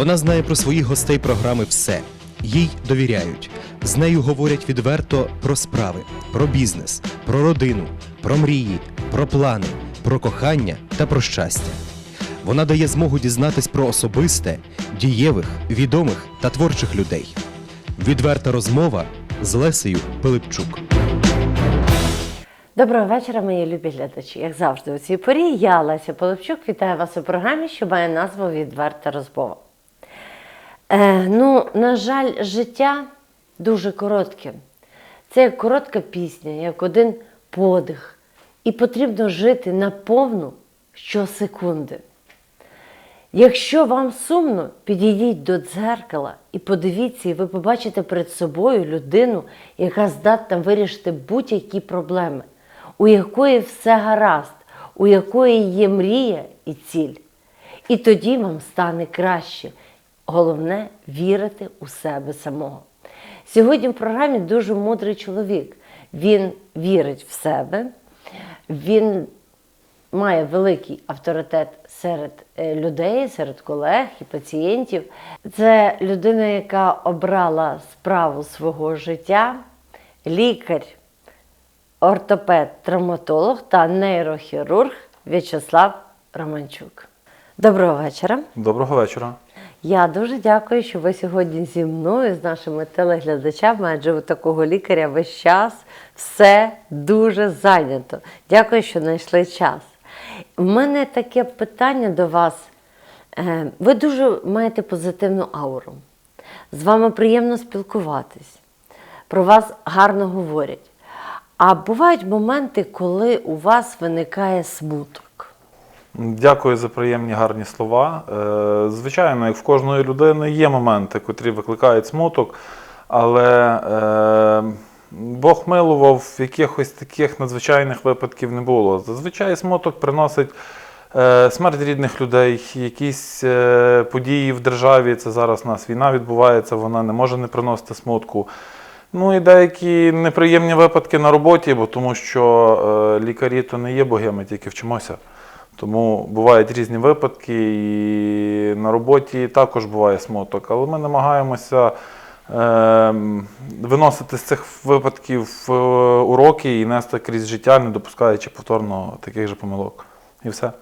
Вона знає про своїх гостей програми все. Їй довіряють. З нею говорять відверто про справи, про бізнес, про родину, про мрії, про плани, про кохання та про щастя. Вона дає змогу дізнатись про особисте, дієвих, відомих та творчих людей. Відверта розмова з Лесею Пилипчук. Доброго вечора, мої любі глядачі. Як завжди, у цій порі я, Леся Полипчук, вітаю вас у програмі, що має назву Відверта розмова. Е, ну, на жаль, життя дуже коротке. Це як коротка пісня, як один подих. І потрібно жити наповну щосекунди. Якщо вам сумно, підійдіть до дзеркала і подивіться, і ви побачите перед собою людину, яка здатна вирішити будь-які проблеми, у якої все гаразд, у якої є мрія і ціль. І тоді вам стане краще. Головне вірити у себе самого. Сьогодні в програмі дуже мудрий чоловік. Він вірить в себе, він має великий авторитет серед е, людей, серед колег і пацієнтів. Це людина, яка обрала справу свого життя, лікар, ортопед, травматолог та нейрохірург В'ячеслав Романчук. Доброго вечора. Доброго вечора. Я дуже дякую, що ви сьогодні зі мною, з нашими телеглядачами, адже у такого лікаря весь час все дуже зайнято. Дякую, що знайшли час. У мене таке питання до вас. Е, Ви дуже маєте позитивну ауру. З вами приємно спілкуватись. Про вас гарно говорять. А бувають моменти, коли у вас виникає смуток. Дякую за приємні гарні слова. Е, Звичайно, як в кожної людини є моменти, котрі викликають смуток, але е, Бог милував, якихось таких надзвичайних випадків не було. Зазвичай смуток приносить е, смерть рідних людей, якісь події в державі. Це зараз у нас війна відбувається, вона не може не приносити смутку. Ну і деякі неприємні випадки на роботі, бо тому що лікарі то не є богами, тільки вчимося. Тому бувають різні випадки, і на роботі також буває смуток. Але ми намагаємося е, виносити з цих випадків е, уроки і нести крізь життя, не допускаючи повторно таких же помилок. І все.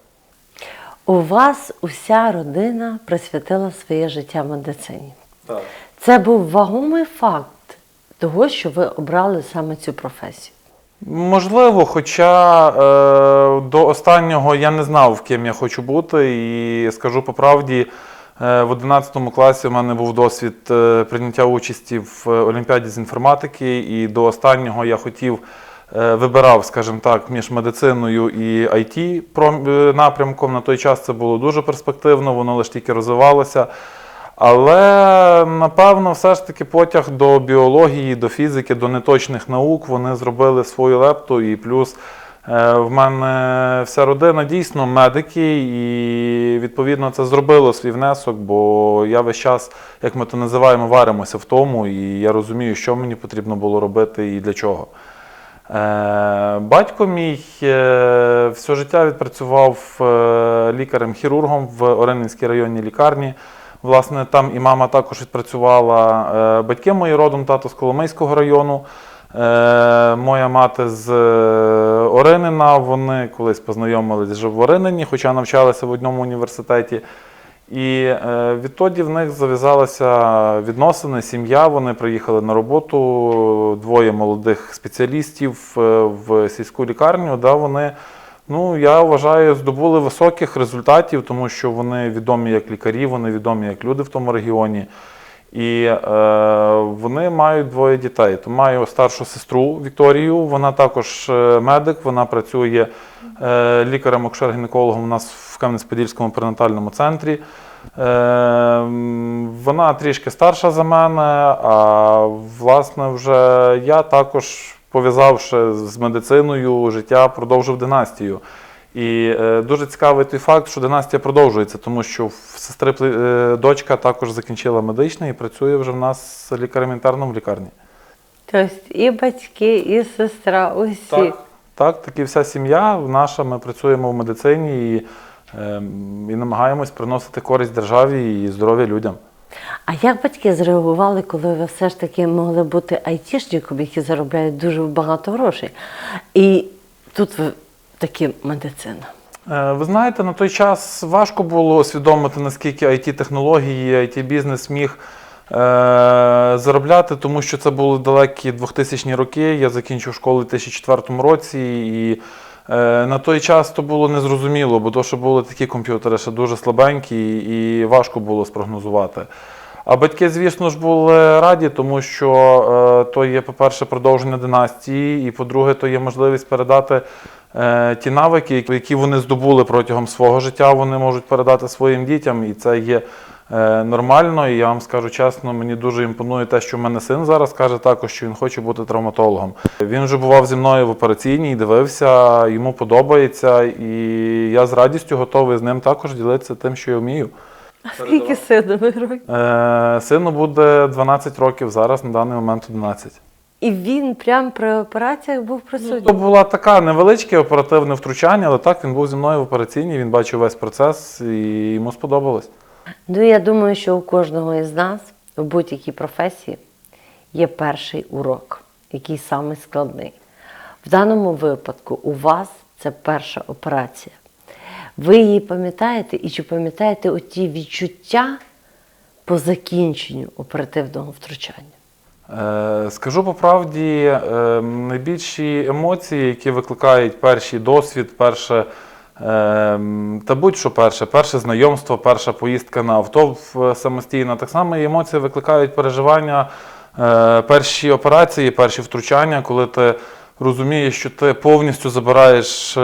У вас уся родина присвятила своє життя медицині. Так. Це був вагомий факт того, що ви обрали саме цю професію. Можливо, хоча е, до останнього я не знав, ким я хочу бути, і скажу по правді, е, в 11 класі в мене був досвід е, прийняття участі в е, Олімпіаді з інформатики, і до останнього я хотів е, вибирав, скажімо так, між медициною і IT е, напрямком. На той час це було дуже перспективно, воно лише тільки розвивалося. Але напевно, все ж таки потяг до біології, до фізики, до неточних наук вони зробили свою лепту. І плюс е, в мене вся родина дійсно медики, і відповідно це зробило свій внесок, бо я весь час, як ми то називаємо, варимося в тому, і я розумію, що мені потрібно було робити і для чого. Е, Батько мій е, все життя відпрацював лікарем-хірургом в Оренинській районній лікарні. Власне, там і мама також відпрацювала. Е, Батьки мої родом, тато з Коломийського району. Е, Моя мати з е, Оринина. Вони колись познайомились вже в Оринині, хоча навчалися в одному університеті. І відтоді в них зав'язалися відносини, сім'я. Вони приїхали на роботу, двоє молодих спеціалістів в сільську лікарню, де вони, ну я вважаю, здобули високих результатів, тому що вони відомі як лікарі, вони відомі як люди в тому регіоні. І е, вони мають двоє дітей. То маю старшу сестру Вікторію, вона також е, медик, вона працює е, лікарем акушер-гінекологом у нас в Кам'янець-Подільському перинатальному центрі. Е, вона трішки старша за мене, а власне вже я також, пов'язавши з медициною життя, продовжив династію. І е, дуже цікавий той факт, що династія продовжується, тому що в сестри е, дочка також закінчила медичне і працює вже в нас лікарем-інтерном в лікарні. Тобто і батьки, і сестра, усі. Так, так, так і вся сім'я наша. Ми працюємо в медицині. І ем, і намагаємось приносити користь державі і здоров'я людям. А як батьки зреагували, коли ви все ж таки могли бути айтішником, які заробляють дуже багато грошей? І тут ви таки медицина. Е, Ви знаєте, на той час важко було усвідомити, наскільки IT-технології, IT-бізнес міг е, заробляти, тому що це були далекі 2000-ні роки. Я закінчив школу у 2004 році, і е, на той час то було незрозуміло, бо то, що були такі комп'ютери ще дуже слабенькі, і важко було спрогнозувати. А батьки, звісно ж, були раді, тому що е, то є, по-перше, продовження династії, і по-друге, то є можливість передати е, ті навики, які вони здобули протягом свого життя, вони можуть передати своїм дітям, і це є е, нормально. І я вам скажу чесно, мені дуже імпонує те, що в мене син зараз каже також, що він хоче бути травматологом. Він вже бував зі мною в операційній, дивився, йому подобається, і я з радістю готовий з ним також ділитися тим, що я вмію. А скільки синові років? Е, сину буде 12 років зараз, на даний момент 11. І він прямо при операціях був То присутній. була така невеличке оперативне втручання, але так він був зі мною в операційній, він бачив весь процес і йому сподобалось. Ну, я думаю, що у кожного із нас в будь-якій професії є перший урок, який самий складний. В даному випадку у вас це перша операція. Ви її пам'ятаєте і чи пам'ятаєте оті відчуття по закінченню оперативного втручання? Е, Скажу по правді, е, найбільші емоції, які викликають перший досвід, перше, е, та будь-що перше, перше знайомство, перша поїздка на авто самостійно. Так само і емоції викликають переживання, перші операції, перші втручання, коли ти розумієш, що ти повністю забираєш е,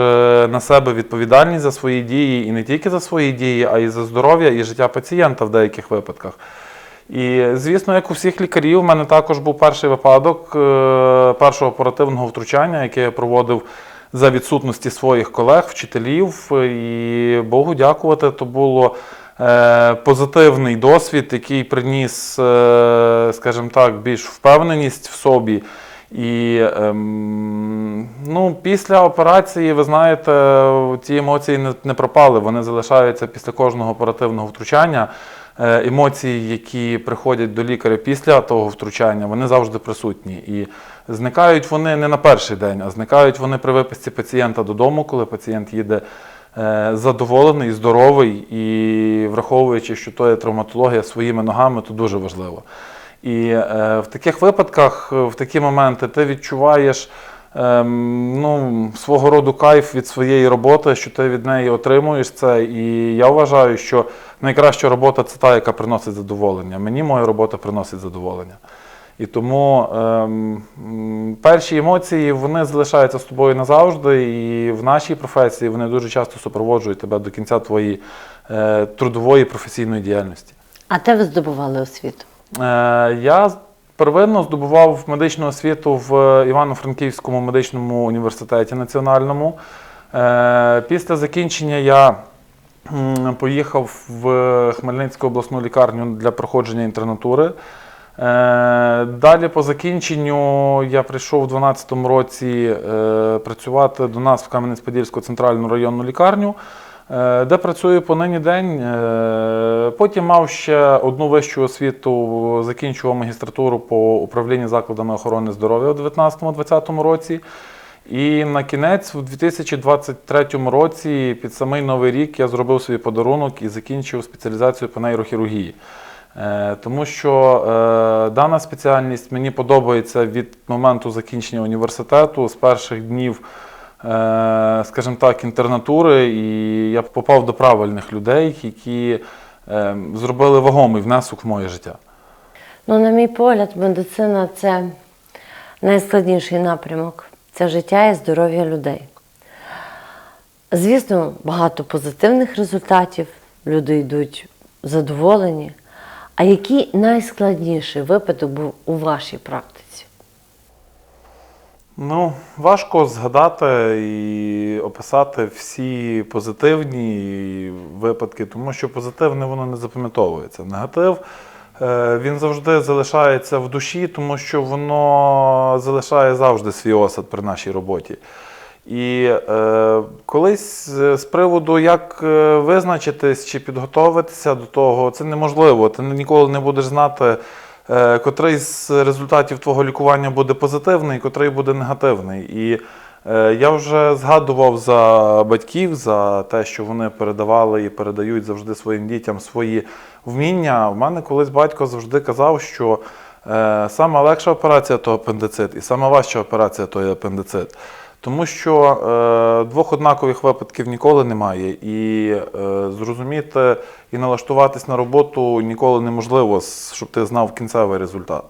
на себе відповідальність за свої дії, і не тільки за свої дії, а й за здоров'я і життя пацієнта в деяких випадках. І, звісно, як у всіх лікарів, у мене також був перший випадок е, першого оперативного втручання, яке я проводив за відсутності своїх колег, вчителів. І Богу дякувати, то було е, позитивний досвід, який приніс, скажімо так, більш впевненість в собі. І ем, ну, після операції, ви знаєте, ті емоції не, не пропали. Вони залишаються після кожного оперативного втручання. Е, емоції, які приходять до лікаря після того втручання, вони завжди присутні. І зникають вони не на перший день, а зникають вони при виписці пацієнта додому, коли пацієнт їде е, задоволений, здоровий і враховуючи, що то є травматологія своїми ногами, то дуже важливо. І е, в таких випадках, е, в такі моменти, ти відчуваєш ем, ну, свого роду кайф від своєї роботи, що ти від неї отримуєш це. І я вважаю, що найкраща робота це та, яка приносить задоволення. Мені моя робота приносить задоволення. І тому ем, перші емоції вони залишаються з тобою назавжди, і в нашій професії вони дуже часто супроводжують тебе до кінця твоєї е, трудової професійної діяльності. А де ви здобували освіту? Е, Я первинно здобував медичну освіту в Івано-Франківському медичному університеті національному. Е, Після закінчення я поїхав в Хмельницьку обласну лікарню для проходження інтернатури. Е, Далі по закінченню я прийшов у 2012 році працювати до нас в Кам'янець-Подільську центральну районну лікарню, де працюю по нині день. Е, Потім мав ще одну вищу освіту, закінчував магістратуру по управлінню закладами охорони здоров'я у 2019-2020 році. І на кінець, у 2023 році, під самий новий рік, я зробив свій подарунок і закінчив спеціалізацію по нейрохірургії. Е, Тому що е, дана спеціальність мені подобається від моменту закінчення університету, з перших днів, е, скажімо так, інтернатури, і я попав до правильних людей, які е, зробили вагомий внесок в моє життя. Ну, на мій погляд, медицина це найскладніший напрямок. Це життя і здоров'я людей. Звісно, багато позитивних результатів, люди йдуть задоволені. А який найскладніший випадок був у вашій практиці? Ну, важко згадати і описати всі позитивні випадки, тому що позитивне воно не запам'ятовується. Негатив е, він завжди залишається в душі, тому що воно залишає завжди свій осад при нашій роботі. І е, колись з приводу, як е, визначитись чи підготовитися до того, це неможливо. Ти ніколи не будеш знати, котрий з результатів твого лікування буде позитивний, котрий буде негативний. І е, я вже згадував за батьків, за те, що вони передавали і передають завжди своїм дітям свої вміння. У мене колись батько завжди казав, що е, сама легша операція то апендицит, і сама важча операція то є апендицит. Тому що е, двох однакових випадків ніколи немає, і е, зрозуміти і налаштуватись на роботу ніколи неможливо, щоб ти знав кінцевий результат.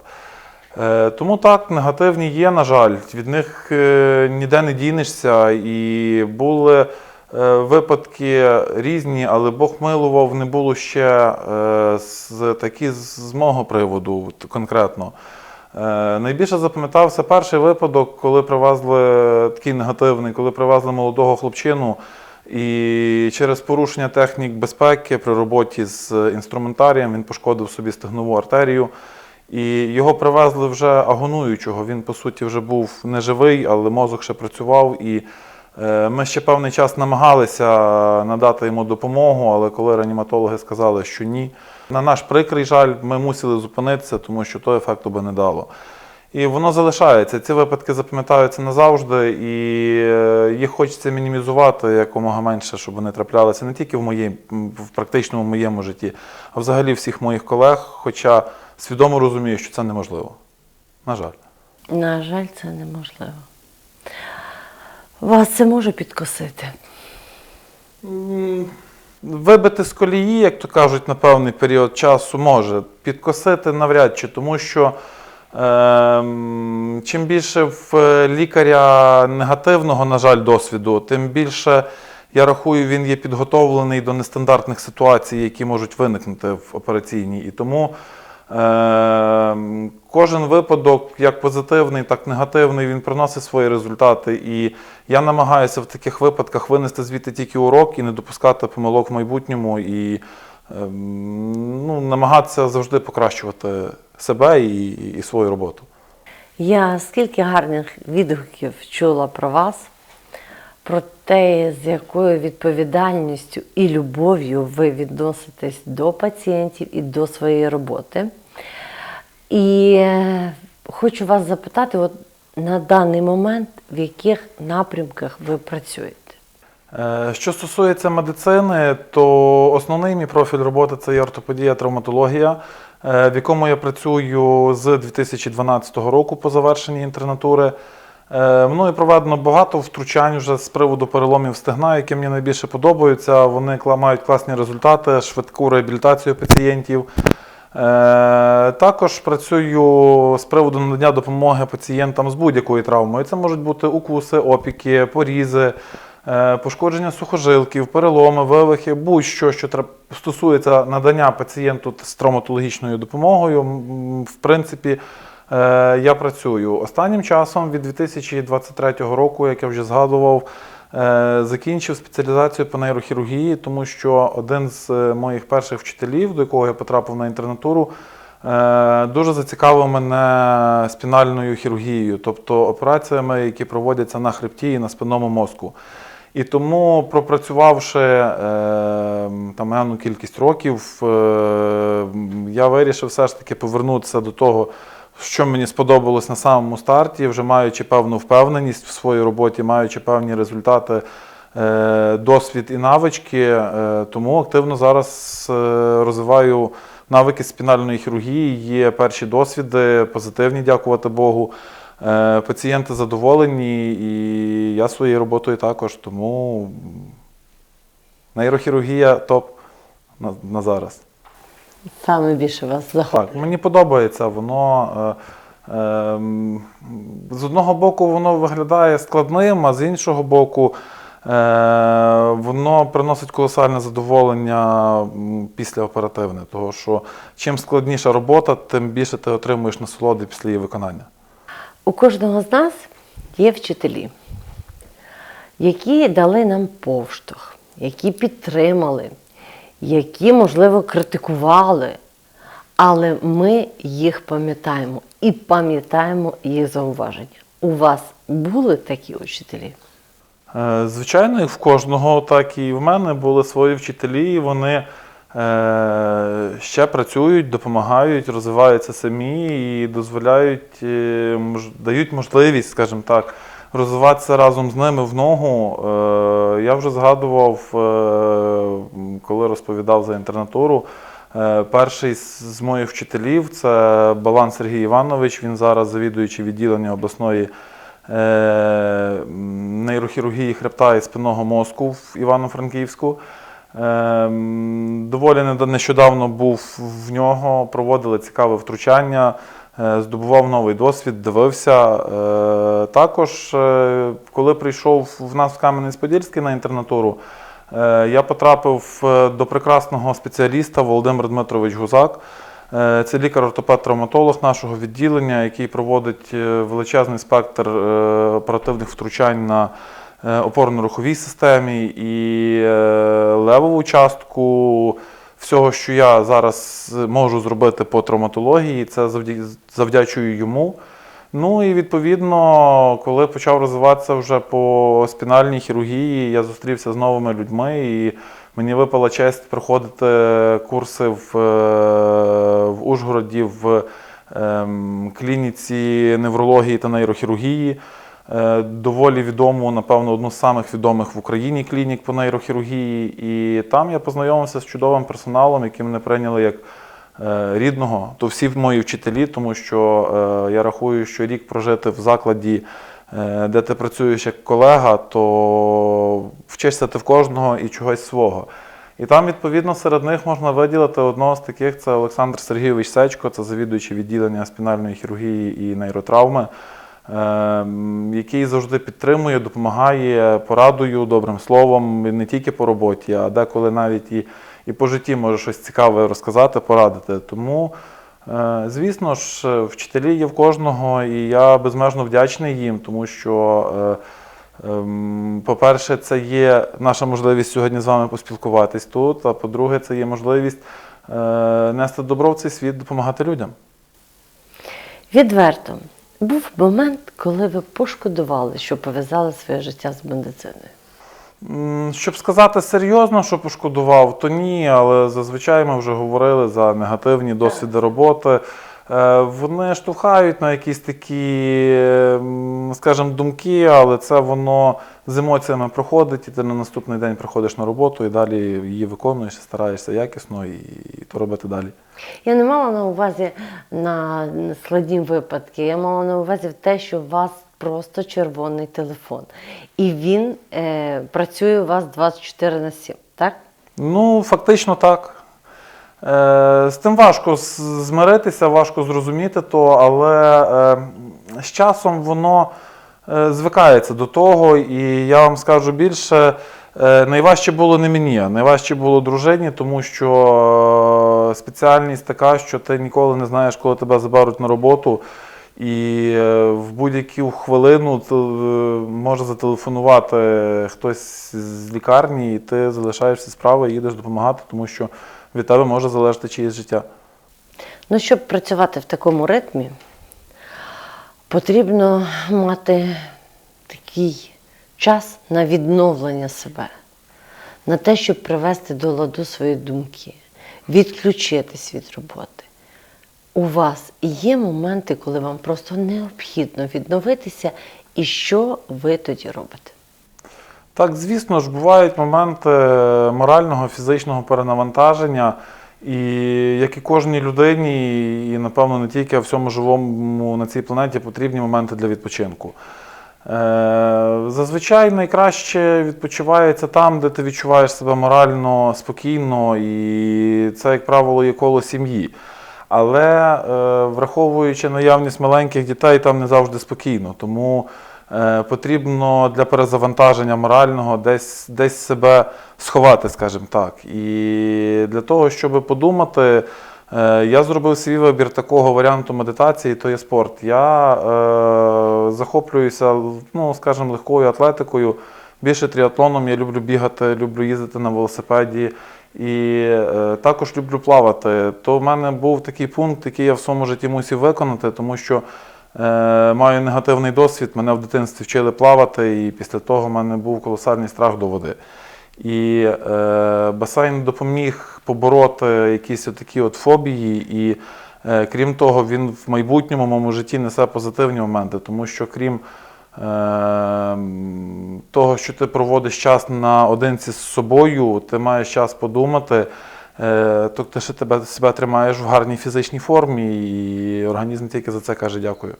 Е, тому так, негативні є, на жаль, від них е, ніде не дінешся. І були е, випадки різні, але Бог милував, не було ще е, з, такі з, з мого приводу конкретно. Е, Найбільше запам'ятався перший випадок, коли привезли такий негативний, коли привезли молодого хлопчину, і через порушення технік безпеки при роботі з інструментарієм він пошкодив собі стегнову артерію. І його привезли вже агонуючого. Він, по суті, вже був неживий, але мозок ще працював. І ми ще певний час намагалися надати йому допомогу, але коли реаніматологи сказали, що ні, на наш прикрий жаль, ми мусили зупинитися, тому що то ефекту би не дало. І воно залишається. Ці випадки запам'ятаються назавжди, і е, їх хочеться мінімізувати якомога менше, щоб вони траплялися не тільки в моїй, в практичному моєму житті, а взагалі всіх моїх колег. Хоча свідомо розумію, що це неможливо. На жаль. На жаль, це неможливо. Вас це може підкосити. Вибити з колії, як то кажуть, на певний період часу може. Підкосити навряд чи, тому що ем, чим більше в лікаря негативного, на жаль, досвіду, тим більше, я рахую, він є підготовлений до нестандартних ситуацій, які можуть виникнути в операційній. І тому кожен випадок, як позитивний, так і негативний, він приносить свої результати. І я намагаюся в таких випадках винести звідти тільки урок і не допускати помилок в майбутньому, і ем, ну, намагатися завжди покращувати себе і, і свою роботу. Я скільки гарних відгуків чула про вас, про те, з якою відповідальністю і любов'ю ви відноситесь до пацієнтів і до своєї роботи. І е, хочу вас запитати, от на даний момент, в яких напрямках ви працюєте? Е, Що стосується медицини, то основний мій профіль роботи це є ортопедія, травматологія, е, в якому я працюю з 2012 року по завершенні інтернатури. Е, Мною проведено багато втручань вже з приводу переломів стегна, які мені найбільше подобаються. Вони мають класні результати, швидку реабілітацію пацієнтів. Е, Також працюю з приводу надання допомоги пацієнтам з будь-якою травмою. Це можуть бути укуси, опіки, порізи, е, пошкодження сухожилків, переломи, вивихи, будь-що, що стосується надання пацієнту з травматологічною допомогою. В принципі, я працюю. Останнім часом, від 2023 року, як я вже згадував, Е, Закінчив спеціалізацію по нейрохірургії, тому що один з е, моїх перших вчителів, до якого я потрапив на інтернатуру, е, дуже зацікавив мене спінальною хірургією, тобто операціями, які проводяться на хребті і на спинному мозку. І тому, пропрацювавши е, там кількість років, е, я вирішив все ж таки повернутися до того, що мені сподобалось на самому старті, вже маючи певну впевненість в своїй роботі, маючи певні результати, е, досвід і навички. Е, Тому активно зараз е, розвиваю навики спінальної хірургії. Є перші досвіди, позитивні, дякувати Богу. Пацієнти задоволені, і я своєю роботою також. Тому нейрохірургія топ на, на зараз. Саме більше вас заходить? Так, мені подобається. Воно е, е, з одного боку воно виглядає складним, а з іншого боку, е, воно приносить колосальне задоволення м, післяоперативне. Того що чим складніша робота, тим більше ти отримуєш насолоди після її виконання. У кожного з нас є вчителі, які дали нам повштовх, які підтримали, які, можливо, критикували, але ми їх пам'ятаємо і пам'ятаємо їх зауваження. У вас були такі учителі? Е, Звичайно, як в кожного, так і в мене були свої вчителі, і вони е, ще працюють, допомагають, розвиваються самі і дозволяють, е, дають можливість, скажімо так, розвиватися разом з ними в ногу. Е, Я вже згадував, е, коли розповідав за інтернатуру. Е, Перший з моїх вчителів це Балан Сергій Іванович. Він зараз завідуючий відділення обласної нейрохірургії хребта і спинного мозку в Івано-Франківську. Доволі нещодавно був в нього, проводили цікаве втручання, здобував новий досвід, дивився. Е, Також, е, коли прийшов в нас в Кам'янець-Подільський на інтернатуру, е, я потрапив е, до прекрасного спеціаліста Володимир Дмитрович Гузак. Е, Це лікар-ортопед-травматолог нашого відділення, який проводить е, величезний спектр е, оперативних втручань на е, опорно-руховій системі і е, левову частку всього, що я зараз можу зробити по травматології, це завдя- завдячую йому. Ну і відповідно, коли почав розвиватися вже по спінальній хірургії, я зустрівся з новими людьми, і мені випала честь проходити курси в, е, в Ужгороді в ем, клініці неврології та нейрохірургії. Е, Доволі відому, напевно, одну з самих відомих в Україні клінік по нейрохірургії. І там я познайомився з чудовим персоналом, який мене прийняли як е, рідного. То всі мої вчителі, тому що е, я рахую, що рік прожити в закладі, де ти працюєш як колега, то вчишся ти в кожного і чогось свого. І там, відповідно, серед них можна виділити одного з таких це Олександр Сергійович Сечко, це завідуючий відділення спінальної хірургії і нейротравми, який завжди підтримує, допомагає порадою, добрим словом, і не тільки по роботі, а деколи навіть і, і по житті може щось цікаве розказати, порадити. Тому, е, звісно ж, вчителі є в кожного, і я безмежно вдячний їм, тому що. е, Ем, По-перше, це є наша можливість сьогодні з вами поспілкуватись тут. А по-друге, це є можливість е, нести добро в цей світ, допомагати людям. Відверто, був момент, коли ви пошкодували, що пов'язали своє життя з медициною. Щоб сказати серйозно, що пошкодував, то ні, але зазвичай ми вже говорили за негативні досвіди роботи. Е, Вони штовхають на якісь такі, ем, скажімо, думки, але це воно з емоціями проходить, і ти на наступний день приходиш на роботу і далі її виконуєш, стараєшся якісно і, і то робити далі. Я не мала на увазі на складні випадки, я мала на увазі те, що у вас просто червоний телефон. І він е, працює у вас 24 на 7, так? Ну, фактично так. Е, з тим важко змиритися, важко зрозуміти то, але е, з часом воно е, звикається до того, і я вам скажу більше, найважче було не мені, а найважче було дружині, тому що спеціальність така, що ти ніколи не знаєш, коли тебе заберуть на роботу. І е, в будь-яку хвилину е, може зателефонувати хтось з лікарні, і ти залишаєшся справи і їдеш допомагати, тому що від тебе може залежати чиєсь життя. Ну, щоб працювати в такому ритмі, потрібно мати такий час на відновлення себе, на те, щоб привести до ладу свої думки, відключитись від роботи. У вас є моменти, коли вам просто необхідно відновитися, і що ви тоді робите? Так, звісно ж, бувають моменти морального, фізичного перенавантаження, і як і кожній людині, і напевно не тільки а всьому живому на цій планеті потрібні моменти для відпочинку. Е, Зазвичай найкраще відпочивається там, де ти відчуваєш себе морально спокійно, і це, як правило, є коло сім'ї. Але е, враховуючи наявність маленьких дітей, там не завжди спокійно. Тому е, потрібно для перезавантаження морального десь, десь себе сховати, скажімо так. І для того, щоб подумати, е, я зробив свій вибір такого варіанту медитації, то є спорт. Я е, захоплююся, ну, скажімо, легкою атлетикою. Більше тріатлоном я люблю бігати, люблю їздити на велосипеді і е, також люблю плавати. То в мене був такий пункт, який я в своєму житті мусив виконати, тому що е, маю негативний досвід. Мене в дитинстві вчили плавати, і після того в мене був колосальний страх до води. І е, басейн допоміг побороти якісь такі от фобії. І е, крім того, він в майбутньому моєму житті несе позитивні моменти, тому що крім того, що ти проводиш час наодинці з собою, ти маєш час подумати. Е, то ти ще тебе себе тримаєш в гарній фізичній формі, і організм тільки за це каже дякую.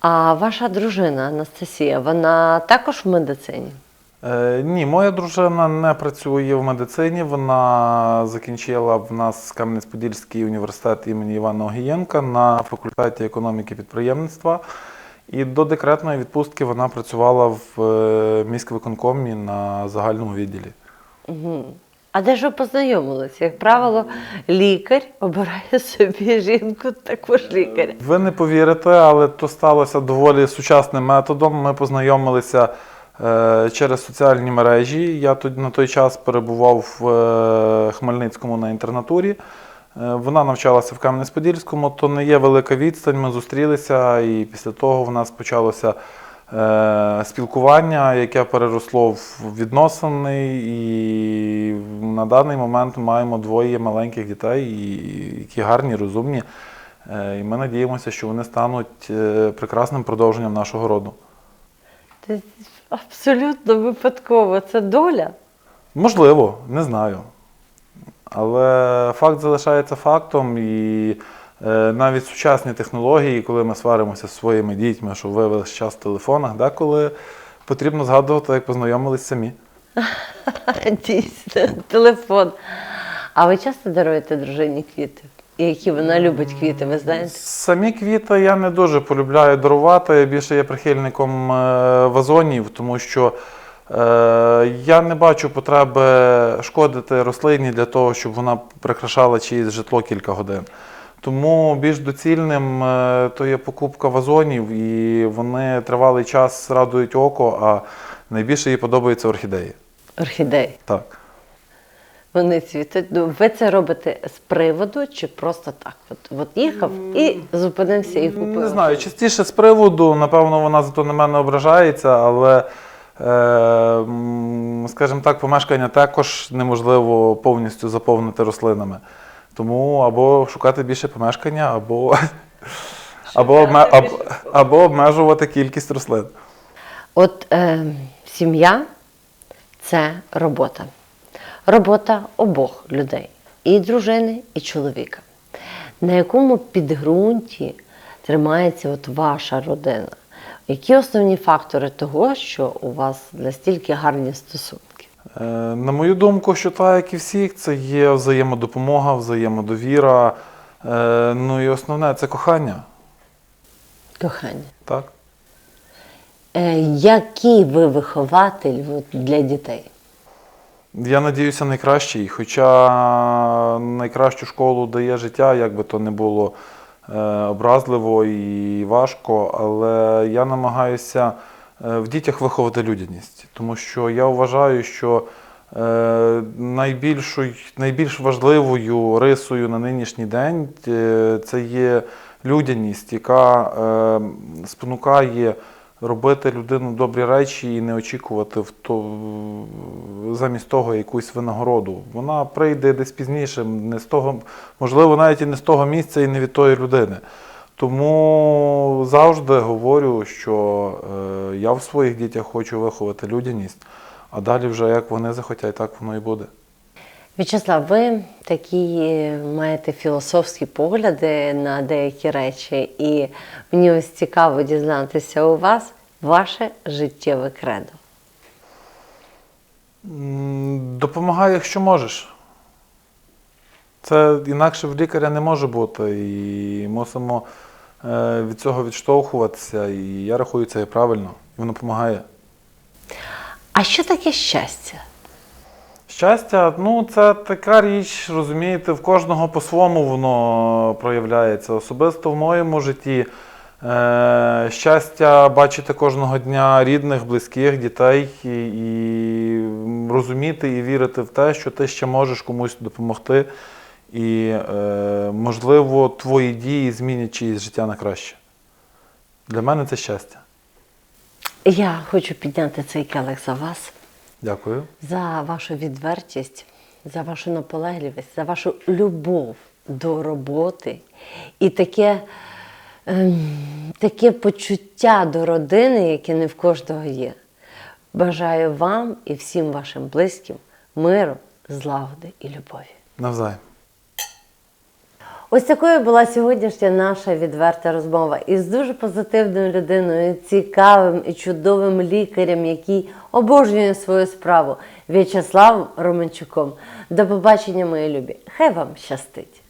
А ваша дружина Анастасія, вона також в медицині? Е, ні, моя дружина не працює в медицині. Вона закінчила в нас Кам'янець-Подільський університет імені Івана Огієнка на факультеті економіки підприємництва. І до декретної відпустки вона працювала в е, міськвиконкомі на загальному відділі. Угу. А де ж ви познайомилися? Як правило, лікар обирає собі жінку також лікаря. Ви не повірите, але то сталося доволі сучасним методом. Ми познайомилися е, через соціальні мережі. Я тут на той час перебував в е, Хмельницькому на інтернатурі. Е, Вона навчалася в Кам'янець-Подільському, то не є велика відстань. Ми зустрілися, і після того в нас почалося е, спілкування, яке переросло в відносини. І на даний момент маємо двоє маленьких дітей, які гарні, розумні. Е, І ми надіємося, що вони стануть прекрасним продовженням нашого роду. Це абсолютно випадково. Це доля. Можливо, не знаю. Але факт залишається фактом, і е, навіть сучасні технології, коли ми сваримося зі своїми дітьми, що ви весь час в телефонах, деколи потрібно згадувати, як познайомились самі. Дійсно, телефон. А ви часто даруєте дружині квіти? Які вона любить квіти, ви знаєте? Самі квіти я не дуже полюбляю дарувати. Більше є прихильником е, вазонів, тому що я не бачу потреби шкодити рослині для того, щоб вона прикрашала чиєсь житло кілька годин. Тому більш доцільним е, то є покупка вазонів, і вони тривалий час радують око, а найбільше їй подобаються орхідеї. Орхідеї. Так. Вони цвітуть. Ну, ви це робите з приводу чи просто так? От, от їхав і зупинився і купив. Не знаю, частіше з приводу, напевно, вона зато на мене ображається, але, е, скажімо так, помешкання також неможливо повністю заповнити рослинами. Тому або шукати більше помешкання, або, або, обме- або, або обмежувати кількість рослин. От е, сім'я це робота. Робота обох людей і дружини, і чоловіка. На якому підґрунті тримається от ваша родина? Які основні фактори того, що у вас настільки гарні стосунки? Е, На мою думку, що так, як і всіх, це є взаємодопомога, взаємодовіра. Е, Ну і основне це кохання. Кохання. Так? Е, який ви вихователь для дітей? Я надіюся, найкращий. Хоча найкращу школу дає життя, як би то не було образливо і важко, але я намагаюся е, в дітях виховати людяність, тому що я вважаю, що е, найбільшою, найбільш важливою рисою на нинішній день е, це є людяність, яка е, спонукає робити людину добрі речі і не очікувати в то, замість того якусь винагороду. Вона прийде десь пізніше, не з того, можливо, навіть і не з того місця, і не від тої людини. Тому завжди говорю, що е, я в своїх дітях хочу виховати людяність, а далі вже як вони захотять, так воно і буде. В'ячеслав, ви такі маєте філософські погляди на деякі речі, і мені ось цікаво дізнатися у вас ваше життєве кредо. Допомагай, якщо можеш. Це інакше в лікаря не може бути. І мусимо е, від цього відштовхуватися. І я рахую, це правильно. І воно допомагає. А що таке щастя? Щастя, ну це така річ, розумієте, в кожного по-своєму воно проявляється. Особисто в моєму житті е, щастя бачити кожного дня рідних, близьких, дітей і, і розуміти і вірити в те, що ти ще можеш комусь допомогти. І, е, можливо, твої дії змінять чиєсь життя на краще. Для мене це щастя. Я хочу підняти цей келих за вас, Дякую. за вашу відвертість, за вашу наполегливість, за вашу любов до роботи і таке, ем, таке почуття до родини, яке не в кожного є. Бажаю вам і всім вашим близьким миру, злагоди і любові. Навзаєм. Ось такою була сьогоднішня наша відверта розмова із дуже позитивною людиною, цікавим і чудовим лікарем, який обожнює свою справу В'ячеславом Романчуком. До побачення, мої любі! Хай вам щастить!